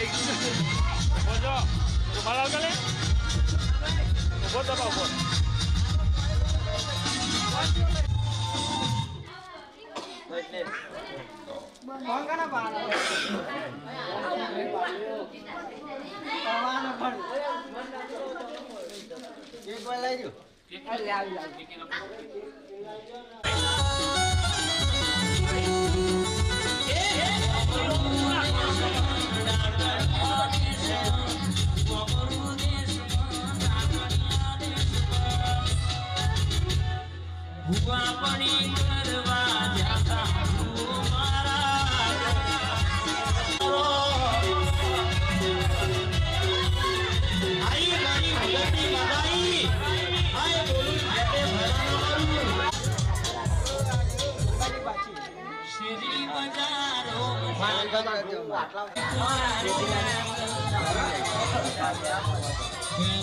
ઊભો છો રૂમાલ આવતો લે ઊભો તો ઊભો ભુવાપણી કરવા જાતા હું મારા આઈ મારી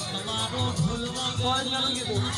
તમારો ઢોલવા પૂરો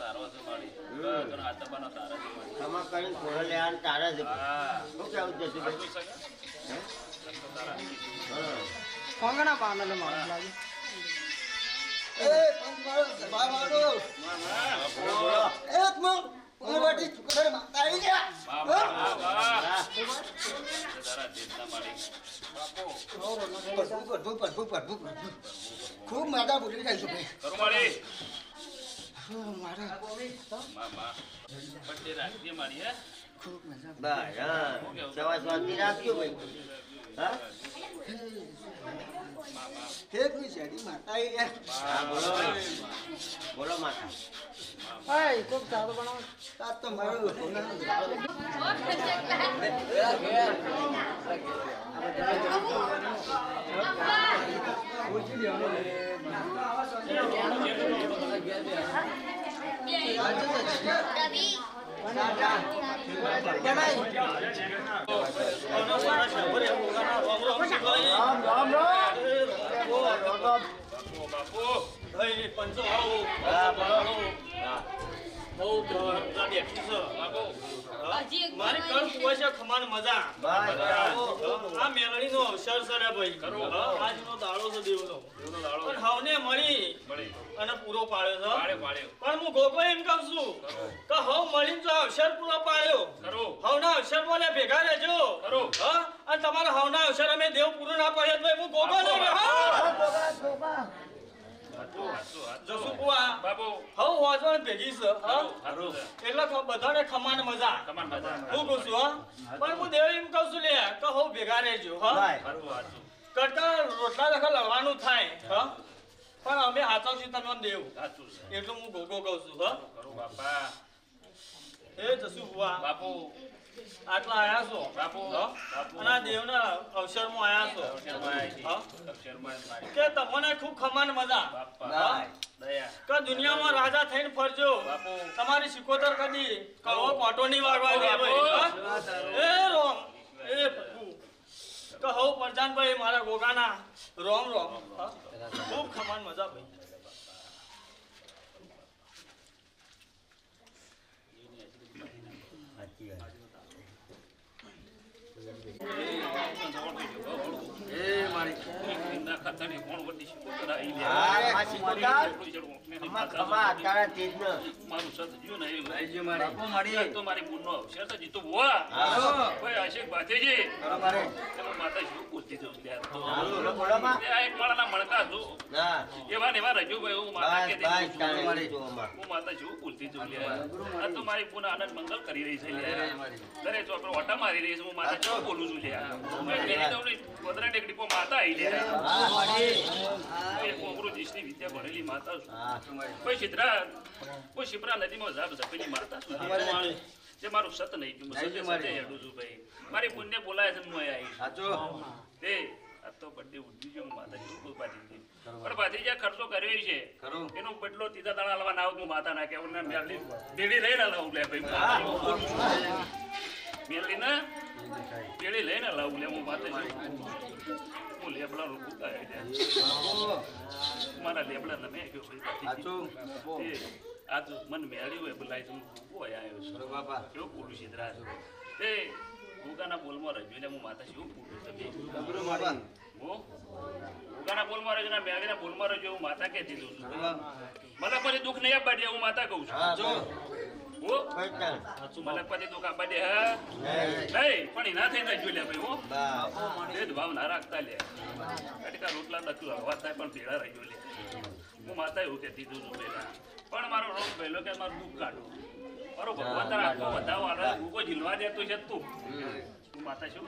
તારો છે મારી દબાનો તારા છે મારી કરીને થોડો વાહ, વાહ. તારા દેશના માલિક. ખૂબ માદા બોલી જાય કરું મારી મારા માં, માં. birthday ભાઈ હે ખૂબ મજા બસ હા સવા શાંતિ રાખજો ભાઈ હા હે કોઈ શેરી માતા આવી ગયા હા બોલો બોલો માતા હાય ખૂબ સારું બનાવો તાત તો મારું રામ રામ રામ બાપુ, બાપુ. હા બોલો બાપુ. હજી મારી કણ કુવા છે ખમાન મજા. આ મેલડી મેલડીનો અવસર છે ભાઈ. ખરું. હા, દાડો છે દેવનો. દેવનો પણ હવને મળી. અને પૂરો પાડ્યો છે પણ હું ગોગો એમ કહું છું કે હવ મળીને જો અવસર પૂરો પાડ્યો. હવના અવસર બોલે ભેગા રહેજો. હા. અને તમારા હવના અવસર અમે દેવ પૂરો ના પાડ્યો તો ભાઈ હું ગોગો નહીં રહે, હા હાચું, હાચું, હાચું. જસુ બુઆ બાબુ હવ વાંચવાની ભેગી છે હા? હાચું છે. એટલે બધાને ખમાન મજા. તમાર મજા. હું કહું છું હા? પણ હું દેવ એમ કહું છું લે કે હવ ભેગા રહેજો હા? હાચું. કરતા રોટલા લખા લડવાનું થાય હા? પણ અમે હાચવશું તમે દેવ. હાચું છે. એટલું હું ગોગો કહું છું હા? બાપા. એ જસુ બુઆ બાપુ. આટલા આયા છો? બાપુ. અને દેવના અવસરમાં આયા છો? કે તમને ખૂબ ખમાન મજા બાપા ભાઈ દયા કે દુનિયામાં રાજા થઈને ફરજો. તમારી સિકોતર કદી કહો પોટો નહીં વાગવા? એ રોમ. એ કહો પરજાનભાઈ મારા ગોગાના. રોમ રોમ. ખૂબ ખમાન મજા ભાઈ એ મારી. કોણ વટી શીખોતર આવી લે. આ શીખોતર? એટલું જડવું. મેં ખમા ખાતા ખમા અત્યારે તેજ ન. મારું સત જ્યું ને એ આવજો મારે. બાપુ મળી. તો મારી બુનનો અવસર તો જીતો બોલા ભાઈ આશિક બાતેજી કરો મારે. માતા શું પૂછતી જવું ત્યાં તો. હાલો, લો, માં. આ એક માળાના મણકા છું ના એવા ને રજુ ભાઈ હું માતા બસ બસ જઉં છું. તાણે જો અમાર. હું માતા. આ તો મારી બુન આનંદ મંગલ કરી રહી છે. ઘરે તો આપણે ઓટા મારી રહી છે હું માતા છું બોલું છું ટેકડી પર માતા આવી લે. હા, એક કોકરું વિદ્યા ભણેલી માતા છું. કોઈ શિદ્રા કોઈ શિપ્રા નદીમાં ઝાપ માતા છું અમારે. જે મારું સત નહીં ગયું સતે સતે હેડું છું ભાઈ મારી પુણ્ય બોલાય છે હું અહીં સાચો. એ આ તો ઉઠી ગયો હું માતા કોઈ પાછી. પણ પાછી જે ખર્ચો કર્યો છે. એનો બદલો તીધા દાડા લાવવા ના આવું હું માતા ના કેવું ને મેલડી બેડી લઈને લાવું લે ભાઈ. મેલડી ને બેડી લઈને લાવું લે હું માતા હું લેબડા કાંઈ લે. મારા લેબડા મેં ગયો ભાઈ. આ તો મન મેળ્યું હોય બોલાય તો હું કોઈ આવ્યો છું. બાપા. કેવું પૂરું છે. દ્રાસ એ ભૂકાના બોલમાં રજુ એટલે હું માતા શું પૂરું તમે? બાપા. હું? ભૂકાના બોલમાં રજુ ના મેળવીના બોલમાં હું માતા કહેતી દઉં છું. મને પછી દુઃખ નહીં આપવા દે હું માતા કહું છું. રોટલા નથી હવા થાય પણ ભેળા રહ્યો લે. હું માતા એવું કહેતી હતું છું પહેલા પણ મારો રોગ પહેલો કે મારું દુઃખ કાઢો મારો ભગવાન તારા આખો વધાવો આલે ભૂકો ઝીલવા દેતો છે તું માતા શું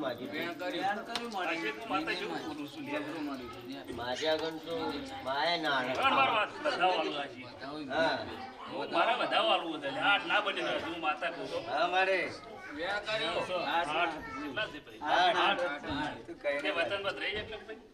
માજી તું માતા શું બોલું છું માજી આગળ તો માએ ના હાલે. ત્રણ વાત વધાવો આલું આજે હા. મારા વધાવો આલું હતા આ ના બની માતા કહું હા, મારે. આઠ આઠ. તું તું બંધ માતા મારે ત્યારે હું રહ્યો તું ચૂલા? માતા શું ખરું મારી. બોલો, હળો. હળો, એક માતાજી. હા. આજ્ઞા માતાજી હા, બસ. ભાઈ મા- ભાઈ માતાજી રાજા આપણા. માતા એવું કહું છું ભાઈ. મારી મારી ના તમારે ના. કામ કરતા આવવાનું નહીં. કોને પટાવી દા. સમજ ને? તારા કરો માણસ નારા એક અરે, એક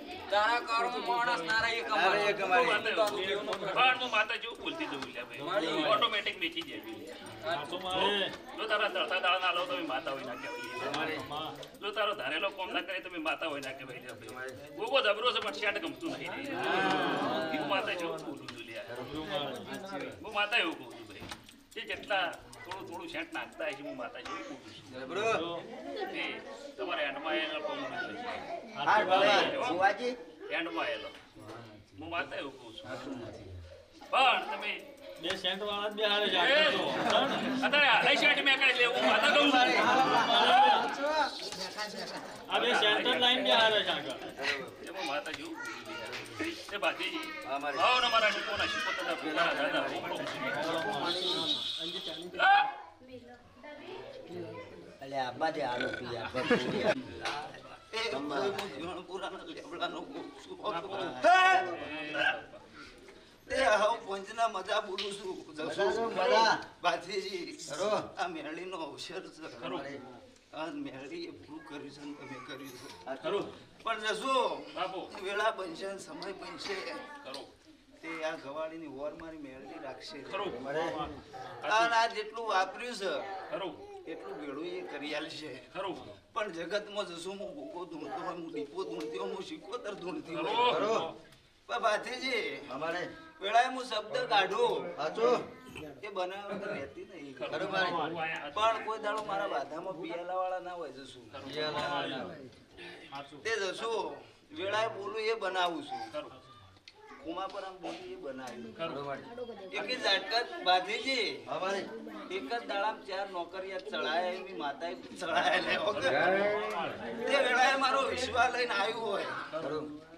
માતા જેવું લે ભાઈ. ઓટોમેટિક બેચી જાય. જો તારા તળતા દાળ ના લો તો માતા હોય ના કહેવાય જો તારો ધારેલો કોમ ના કરે તો માતા હોય ના ભાઈ. ગોગો જબરો છે પણ શેટ ગમતું નહીં હું. માતા જેવું બોલું છું લે. હું માતા એવું કહું છું ભાઈ. જેટલા થોડું થોડું શેટ નાખતા હોય છે હું માતા જેવું બોલું છું તમારે એન્ડમાં એનો કોમ નથી. હા, બાબા. શિવાજી? એન્ડમાં એલો હું માતા એવું કહું છું. પણ તમે બે સેન્ટ વાળા બે હારે. અત્યારે હાલે સેન્ટ મેં કરી લે હું માતા કહું આ બે સેન્ટર લાઈન બે હારે છે એમાં માતા જેવું એ મારી. આવો ને મારા શીખોના શીખો તથા પોતાના દાદા આ! અલે આ બાજે આલો પી આ પગ પી આ. મજા બોલું છું? બાથીજી? આ મેળીનો અવસર છે આ મેળી એ કર્યું છે તમે કર્યું છે ખરું પણ જશો વેળા બનશે સમય બનશે ખરું તે આ ગવાડીની વોર મારી મેળવી રાખશે ખરું અને આ જેટલું વાપર્યું છે ખરું એટલું ભેળું એ કરિયાલ છે. ખરું. પણ જગતમાં જશું હું ભૂકો ધૂણતો હોય હું દીપો ધૂણતી હોય હું શિકોતર ધૂણતી હોય. ખરું. પણ ભાથીજી અમારે. વેળાએ હું શબ્દ કાઢું. સાચું. એ બનાવવા તો રહેતી નહીં. ખરું. પણ કોઈ દાડો મારા બાધામાં પિયાલા વાળા ના હોય. જશું તે જશું વેળાએ બોલું એ બનાવું છું. કુમા પર આમ બોલી એ બનાવ્યું એક જ ઝાટકા બાંધીજી અમારે. એક જ દાડામાં ચાર નોકરિયા ચડાય એવી માતાએ ચડાયા લે તે વેળાએ મારો વિશ્વાસ લઈને આવ્યું હોય.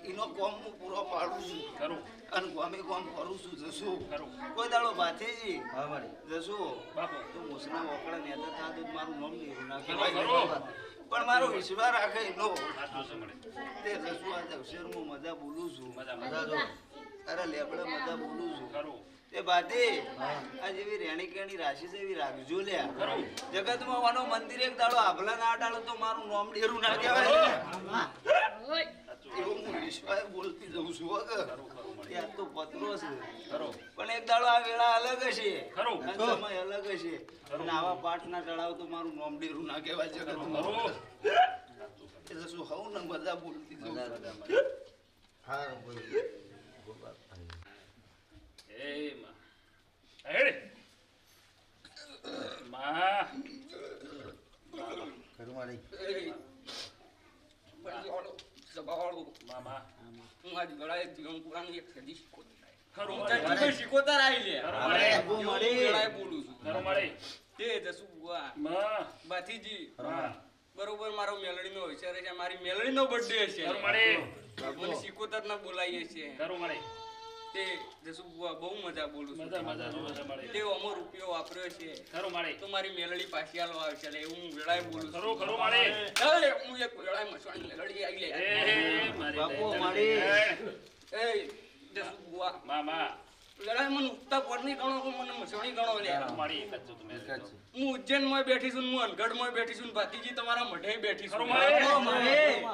એનો કોમ હું પૂરો પાડું છું. ખરું. અને ગમે કોમ કરું છું જશું ખરું. કોઈ દાડો બાથીજી અમારે જશું બાપુ. તો મુસ્લિમ વકડા નેતા થા તો મારું નામ નહીં ના ખરું કહેવાય. ખરું. પણ મારો વિશ્વાસ રાખે એનો. તે જશું આજે અક્ષરમાં મજા બોલું છું. મજા મજા જો. અરે લેબડા મજા બોલું છું. ખરું. તે બાદે આ જેવી રેણી કેણી રાશિ છે એવી રાખજો લ્યા જગતમાં વાનો મંદિર એક દાડો આભલા ના ડાળો તો મારું નોમ ડેરું ના કહેવાય. એવું હું વિશ્વાસ બોલતી જઉં છું ત્યાં તો પતરો છે. પણ એક દાડો આ વેળા અલગ હશે. સમય અલગ હશે. અને આવા પાઠ ના ટળાવ તો મારું નામ ડેરું ના કહેવાય જગતમાં. એટલે શું હવું ને બધા બોલતી જઉં હા બોલ એ માં હેડમાં ખરું મારે મામા હું આજ ગળાએ જીવન પુરાણની એક સદી શીખોતર ખરું. આવી. મળે ચાચી આવી લે. ખરું. મળે એવું હું ગળાએ બોલું છું. તે જસુ બુઆ બાથીજી. બરોબર મારો મેલડી નો વિચાર છે મારી મેલડીનો બર્થડે છે. મને શીખોતર ના બોલાવીએ છે તે જસુ બુઆ બહુ મજા બોલું છું. મજા મજા જુઓ છે મળે અમો રૂપિયો વાપર્યો છે. ખરું મળે તો મારી મેલડી પાછી આલવા આવશે એટલે હું વેળાએ બોલું છું. ખરું ખરું અરે, હું એક વેળાએ મસવાની મેલડી આવી લે. એ બાપુ, દયા એ જસુ મામા વેળાએ મને ઉગતા પડની ગણો મને મસણી ગણો લે. ખરું એક જ છું તમે હું ઉજ્જૈનમાં બેઠી છું ને અનગઢ અનગઢમાં બેઠી છું ભાતીજી તમારા મઢે બેઠી છું.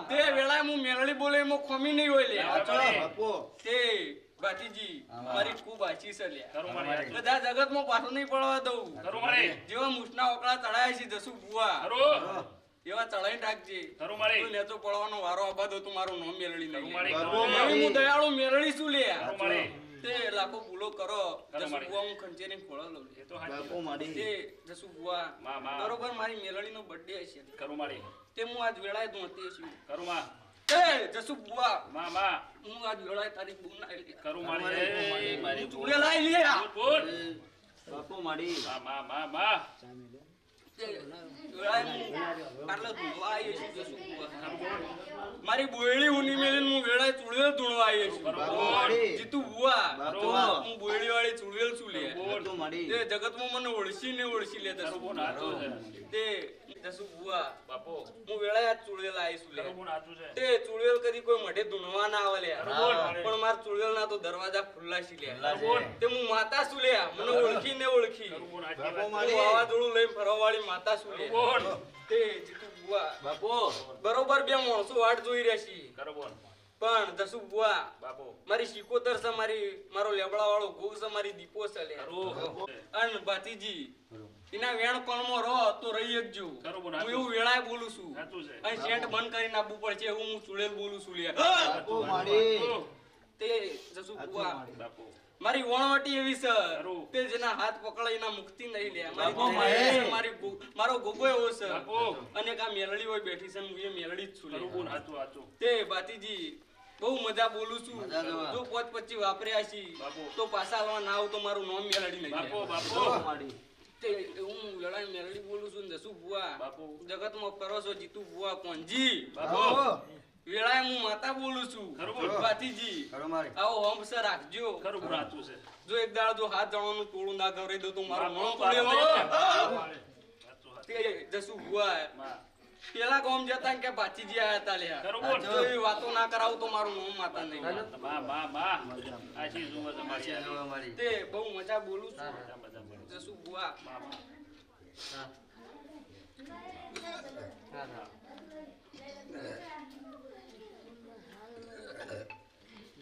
તે વેળાએ હું મેલડી બોલે એમાં ખોમી નહીં હોય લે. બાપુ. તે ભાતીજી મારી ખૂબ આછી છે લે બધા જગતમાં પાછું નહીં પડવા દઉં. જેવા મુસના ઓકળા ચડાયા છે જસુ બુઆ એવા ચડાઈને રાખજે. તું નેતો પડવાનો વારો આબાદ તો મારું નામ મેલડી નહીં મળે બાપુ, ખરું મળે મેલડી હું દયાળુ મેલડી શું લે તે લાખો ભૂલો કરો. જસુ મળે. હું ખોળો લઉં. લે એ તો જસુ. બરોબર મારી મેલડીનો બર્થડે છે. ખરું તે હું આજ વેળાએ ધોતી છું ખરું માં. એ જસુ બુઆ. મામા હું આજ વેળાએ તારી બહુ આવી ખરું મળે મારી ચૂડે લાઈ લે બોલ. બાપુ મારી. મા મા મા તે મારી બોયડી હુની મેલીને હું વેળાએ ચૂડવેલ ધૂણવા આવી છું જીતું મારી બાપુ હું બોયડી વાળી ચૂડવેલ છું લે. જગતમાં મને ઓળસી ને ઓળસી લે ખરું દસુ બોલ નાચું છે તે જસુ બુઆ બાપુ હું વેળાએ આજ ચૂડવેલ લે. ખરું બોલ નાચું છે. તે ચૂડવેલ કદી કોઈ મઢે ધૂણવા ના આવે લે. બરોબર. પણ માર ચૂડવેલ ના તો દરવાજા ખુલ્લા છે લે. તે હું માતા છું લે. મને ઓળખી ને ઓળખી. ખરું બોલ નાચી બાપુ વાત મારી. વાવાઝોડું લઈને ફરવા માતા છું લે. તે જીતુ બુઆ બાપુ. બરોબર બે માણસો વાટ જોઈ રહેશી ખરું પણ દસુ બુઆ બાપુ. મારી શીકોતર છે મારી મારો લેબડા વાળો ગો છે મારી દીપો છે લે. અન ભાતીજી એના વેણ કોણમાં રહો તો રહી જ જો. હું એવું વેળાએ બોલું છું. અને સેન્ટ બંધ કરી નાખવું પડશે એવું હું ચૂડેલ બોલું છું લ્યા. તે જસુ બુઆ બાપુ. મારી વણવટી એવી છે. તે જેના હાથ પકડાય એના મુક્તિ નહીં લે. મારી મારે. મારી ગોગો એવો છે. અને એક આ મેલડી હોય બેઠી છે હું એ મેલડી જ છું તે ભાતીજી બહુ મજા બોલું છું. જો પોત પછી વાપર્યા છી તો પાછા આવવા ના આવું તો મારું નામ મેલડી નહીં બાપુ. બાપુ. તે હું લડાઈ મેલડી બોલું છું ને દસુ બુઆ બાપુ. જગતમાં કરો છો જીતુ બુઆ કોણજી બાપુ. વેળાએ હું માતા બોલું છું. ખરું ભાતીજી. ખરું મારે. આવો હંપ સર રાખજો. ખરું બોલ છે. જો એક દાડો જો હાથ જણવાનું ટોળું ના ગવરાઈ દો તો મારો મણો મોં તોડેલ બાપુ. નહીં. નાચું હાચું. તે જસુ બુઆ માં. પેલા ગામ જતા કે ભાતીજી આયા તા લ્યા. ખરું જો એ વાતો ના કરાવ તો મારું મોં માતા નહીં બા બા બા. આજી જુઓ તમારી તે બહુ મજા બોલું છું. મજા મજા મજા. જસુ બુઆ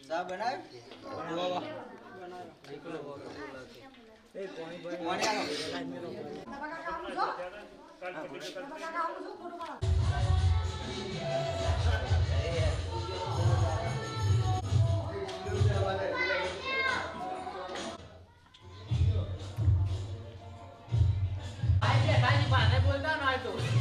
सा बनाए बाबा ए कोणी कोणी बाबा का काम जो बाबा का काम जो फोटो काढा તો